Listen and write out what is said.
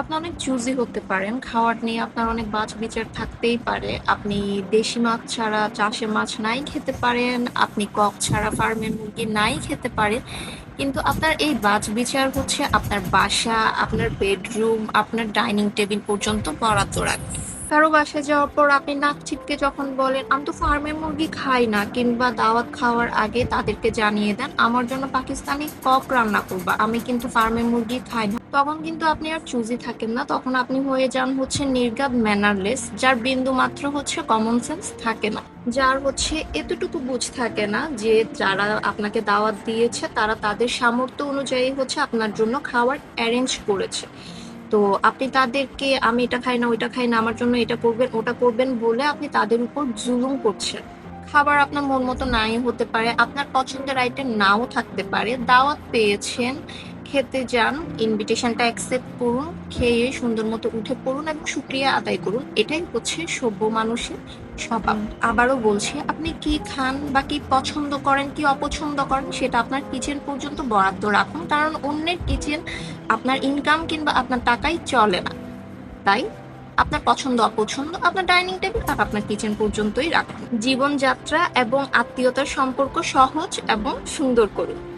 আপনি অনেক চুজি হতে পারেন। খাওয়ার নিয়ে আপনার অনেক বাছ-বিচার থাকতেই পারে। আপনি দেশি মাছ ছাড়া চাষে মাছ নাই খেতে পারেন। আপনি কক ছাড়া ফার্মের মুরগি নাই খেতে পারেন। কিন্তু আপনার এই বাছ-বিচার হচ্ছে আপনার বাসা, আপনার বেডরুম, আপনার ডাইনিং টেবিল পর্যন্ত বরাদ্দ রাখবে। কারও বাসায় যাওয়ার পর আপনি নাক ছিটকে যখন বলেন, "আমি তো ফার্মের মুরগি খাই না" কিংবা দাওয়াত খাওয়ার আগে তাদেরকে জানিয়ে দেন, "আমার জন্য পাকিস্তানি কক রান্না করবা। আমি কিন্তু ফার্মের মুরগি খাই না।" তখন কিন্তু আপনি আর চুজি থাকেন না। তখন আপনি হয়ে যান হচ্ছে নির্গাদ ম্যানারলেস, যার বিন্দুমাত্র হচ্ছে কমন সেন্স থাকে না। যার হচ্ছে এতটুকু বুঝ থাকে না যে যারা আপনাকে দাওয়াত দিয়েছে তারা তাদের সামর্থ্য অনুযায়ী হচ্ছে আপনার জন্য খাবার অ্যারেঞ্জ করেছে। তো আপনি তাদেরকে আমি এটা খাই না, ওইটা খাই না, আমার জন্য এটা করবেন, ওটা করবেন বলে আপনি তাদের উপর জুলুম করছেন। খাবার আপনার মন মতো নাই হতে পারে, আপনার পছন্দের আইটেম নাও থাকতে পারে। দাওয়াত পেয়েছেন, খেতে যান, ইনভিটেশনটা অ্যাকসেপ্ট করুন, খেয়ে সুন্দর মতো উঠে পড়ুন এবং শুকরিয়া আদায় করুন। এটাই হচ্ছে সভ্য মানুষের স্বভাব। আবারও বলছি, আপনি কি খান বা কি পছন্দ করেন, কি অপছন্দ করেন সেটা আপনার কিচেন পর্যন্ত বরাদ্দ রাখুন। কারণ অন্যের কিচেন আপনার ইনকাম কিংবা আপনার টাকায় চলে না। তাই আপনার পছন্দ অপছন্দ আপনার ডাইনিং টেবিল আর আপনার কিচেন পর্যন্তই রাখুন। জীবনযাত্রা এবং আত্মীয়তার সম্পর্ক সহজ এবং সুন্দর করুন।